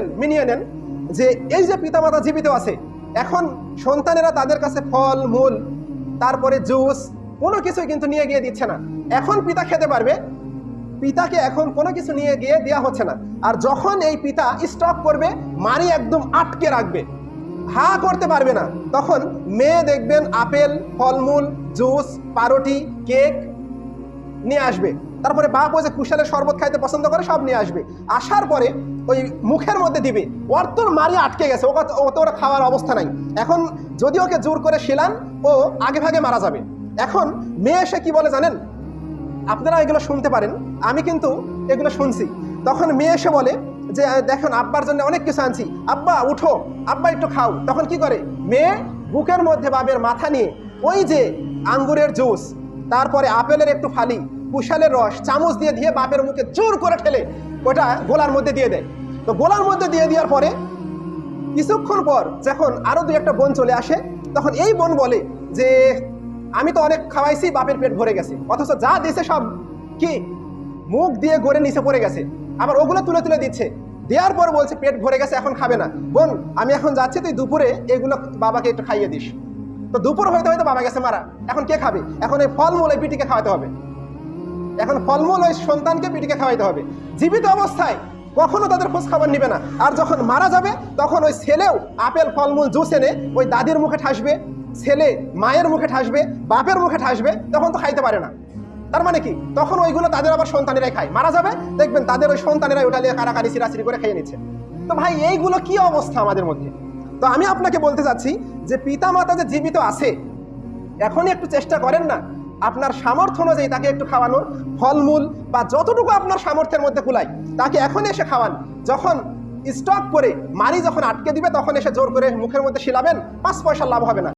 মিনিয়ে নেন যে এই যে পিতামাতা জীবিত আছে, এখন সন্তানেরা তাদের কাছে ফল, মূল, তারপরে জুস, কোনো কিছুই কিন্তু নিয়ে গিয়ে দিচ্ছে না। এখন পিতা খেতে পারবে, পিতাকে এখন কোনো কিছু নিয়ে গিয়ে দেওয়া হচ্ছে না। আর যখন এই পিতা স্টপ করবে, মারি একদম আটকে রাখবে। হা করতে পারবে না। তখন মেয়ে দেখবেন আপেল, ফলমূল, জুস, পারোটি, কেক নিয়ে আসবে। তারপরে বাপ ওই যে কুশালের শরবত খাইতে পছন্দ করে, সব নিয়ে আসবে। আসার পরে ওই মুখের মধ্যে দিবে। ওর তোর মারি আটকে গেছে, ওকে ও তো ওর খাওয়ার অবস্থা নাই। এখন যদি ওকে জোর করে শিলান, ও আগে ভাগে মারা যাবে। এখন মেয়ে এসে কি বলে জানেন? আপনারা এগুলো শুনতে পারেন, আমি কিন্তু এগুলো শুনছি। তখন মেয়ে এসে বলে যে দেখুন, আব্বার জন্য অনেক কিছু আনছি। আব্বা, উঠো, আব্বা একটু খাও। তখন কি করে? মেয়ে বুকের মধ্যে বাবের মাথা নিয়ে ওই যে আঙ্গুরের জুস তারপরে আপেলের একটু ফালি, কুশালের রস, চামচ দিয়ে দিয়ে বাপের মুখে জোর করে ঠেলে ওটা গোলার মধ্যে দিয়ে দেয়। তো গোলার মধ্যে দিয়ে দেওয়ার পরে কিছুক্ষণ পর যখন আরও দু একটা বোন চলে আসে, তখন এই বোন বলে যে, আমি তো অনেক খাওয়াইছি, বাপের পেট ভরে গেছে। অথচ যা দিয়েছে সব কি? মুখ দিয়ে গড়ে নিচে পড়ে গেছে। আবার ওগুলো তুলে তুলে দিচ্ছে। দেওয়ার পর বলছে, পেট ভরে গেছে, এখন খাবে না। বোন, আমি এখন যাচ্ছি, তুই দুপুরে এগুলো বাবাকে একটু খাইয়ে দিস। তো দুপুর হয়তো হয়তো বাবা গেছে মারা। এখন কে খাবে? এখন এই ফলমূল এই পিটিকে খাওয়াতে হবে। এখন ফলমূল ওই সন্তানকে পিটিকে খাওয়াইতে হবে। জীবিত অবস্থায় কখনো তাদের খোঁজ খবর নিবে না। আর যখন মারা যাবে, তখন ওই ছেলেও আপেল, ফলমূল, জুস এনে ওই দাদির মুখে ঠাসবে, ছেলে মায়ের মুখে ঠাসবে, বাপের মুখে ঠাসবে, তখন তো খাইতে পারে না। তার মানে কি? তখন ওইগুলো তাদের আবার সন্তানেরাই খায়। মারা যাবে, দেখবেন তাদের ওই সন্তানেরাই ওটা নিয়ে কারাকারি সিরাসিরি করে খেয়ে নিচ্ছে। তো ভাই, এইগুলো কি অবস্থা আমাদের মধ্যে? তো আমি আপনাকে বলতে চাচ্ছি যে পিতা মাতা যে জীবিত আছে, এখনই একটু চেষ্টা করেন না। আপনার সামর্থ্য অনুযায়ী তাকে একটু খাওয়ানোর ফলমূল বা যতটুকু আপনার সামর্থ্যের মধ্যে কুলাই তাকে এখন এসে খাওয়ান। যখন স্টক করে মারি যখন আটকে দিবে, তখন এসে জোর করে মুখের মধ্যে শিলাবেন, পাঁচ পয়সা লাভ হবে না।